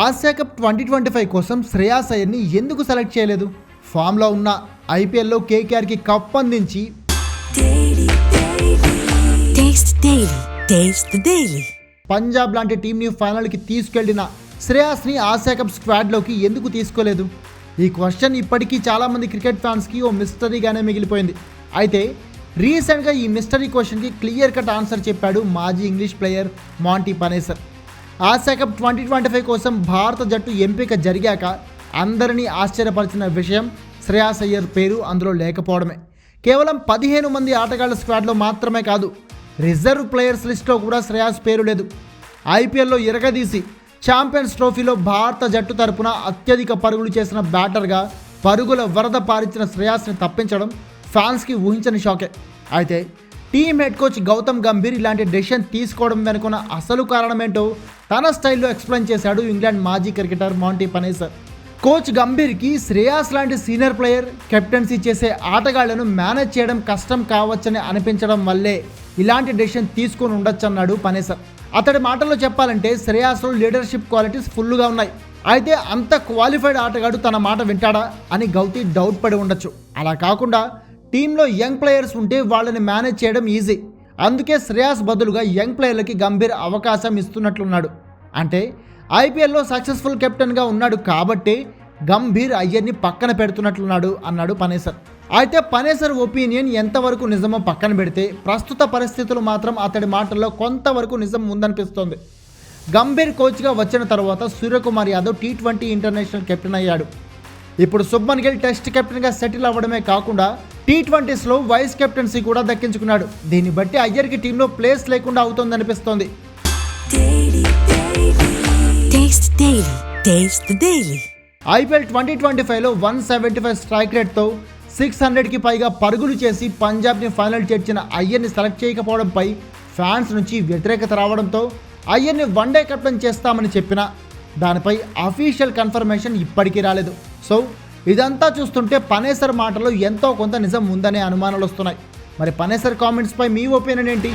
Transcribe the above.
Asia cup twenty twenty five కోసం శ్రేయాస్ అయ్యర్ని ఎందుకు select చేయలేదు? ఫామ్లో ఉన్న ఐపీఎల్లో కేకేఆర్కి కప్ అందించి. పంజాబ్ లాంటి టీంని ఫైనల్కి తీసుకెళ్ళిన శ్రేయాస్ని ఆసియా కప్ స్క్వాడ్లోకి ఎందుకు తీసుకోలేదు? ఈ క్వశ్చన్ ఇప్పటికీ చాలామంది క్రికెట్ ఫ్యాన్స్కి ఓ మిస్టరీగానే మిగిలిపోయింది. అయితే రీసెంట్గా ఈ మిస్టరీ క్వశ్చన్కి క్లియర్ కట్ ఆన్సర్ చెప్పాడు మాజీ English player Monty Panesar. Asia cup twenty twenty five కోసం భారత జట్టు ఎంపిక జరిగాక అందరినీ ఆశ్చర్యపరిచిన విషయం శ్రేయాస్ అయ్యర్ పేరు అందులో లేకపోవడమే. కేవలం పదిహేను మంది ఆటగాళ్ళ స్క్వాడ్లో మాత్రమే కాదు రిజర్వ్ ప్లేయర్స్ లిస్ట్లో కూడా శ్రేయాస్ పేరు లేదు. ఐపీఎల్లో ఇరగదీసి ఛాంపియన్స్ ట్రోఫీలో భారత జట్టు తరపున అత్యధిక పరుగులు చేసిన బ్యాటర్గా పరుగుల వరద పారించిన శ్రేయాస్ని తప్పించడం ఫ్యాన్స్కి ఊహించని షాకే. అయితే team head coach Gautam Gambhir ఇలాంటి డెసిషన్ తీసుకోవడం వెనుకున్న అసలు కారణమేంటో తన స్టైల్లో ఎక్స్ప్లెయిన్ చేశాడు ఇంగ్లాండ్ మాజీ క్రికెటర్ మాంటీ పనేసర్. కోచ్ గంభీర్కి శ్రేయాస్ లాంటి సీనియర్ ప్లేయర్ కెప్టెన్సీ చేసే ఆటగాళ్ళను మేనేజ్ చేయడం కష్టం కావచ్చని అనిపించడం వల్లే ఇలాంటి డెసిషన్ తీసుకొని ఉండొచ్చన్నాడు పనేసర్. అతడి మాటల్లో చెప్పాలంటే శ్రేయాస్లో లీడర్షిప్ క్వాలిటీస్ ఫుల్గా ఉన్నాయి. అయితే అంత క్వాలిఫైడ్ ఆటగాడు తన మాట వింటాడా అని గౌతి డౌట్ పడి ఉండొచ్చు. అలా కాకుండా టీంలో యంగ్ ప్లేయర్స్ ఉంటే వాళ్ళని మేనేజ్ చేయడం ఈజీ. అందుకే శ్రేయాస్ బదులుగా యంగ్ ప్లేయర్లకి గంభీర్ అవకాశం ఇస్తున్నట్లున్నాడు. అంటే ఐపీఎల్లో సక్సెస్ఫుల్ కెప్టెన్గా ఉన్నాడు కాబట్టి గంభీర్ అయ్యర్ని పక్కన పెడుతున్నట్లున్నాడు అన్నాడు పనేసర్. అయితే పనేసర్ ఒపీనియన్ ఎంతవరకు నిజమో పక్కన పెడితే ప్రస్తుత పరిస్థితులు మాత్రం అతడి మాటల్లో కొంతవరకు నిజం ఉందనిపిస్తోంది. గంభీర్ కోచ్గా వచ్చిన తర్వాత Suryakumar Yadav T twenty international captain అయ్యాడు. ఇప్పుడు శుభ్మన్ గిల్ టెస్ట్ కెప్టెన్గా సెటిల్ అవ్వడమే కాకుండా టీ ట్వంటీస్లో వైస్ కెప్టెన్సీ కూడా దక్కించుకున్నాడు. దీన్ని బట్టి అయ్యర్కి టీంలో ప్లేస్ లేకుండా అవుతోందనిపిస్తోంది. ఐపీఎల్ ట్వంటీ ట్వంటీ ఫైవ్లో వన్ సెవెంటీ ఫైవ్ స్ట్రైక్ రేట్తో సిక్స్ హండ్రెడ్కి పైగా పరుగులు చేసి పంజాబ్ని ఫైనల్ చేర్చిన అయ్యర్ని సెలెక్ట్ చేయకపోవడంపై ఫ్యాన్స్ నుంచి వ్యతిరేకత రావడంతో అయ్యర్ని వన్డే కెప్టెన్ చేస్తామని చెప్పినా దానిపై అఫీషియల్ కన్ఫర్మేషన్ ఇప్పటికీ రాలేదు. సో ఇదంతా చూస్తుంటే పనేసర్ మాటలో ఎంతో కొంత నిజం ఉందనే అనుమానాలు వస్తున్నాయి. మరి పనేసర్ కామెంట్స్పై మీ ఒపీనియన్ ఏంటి?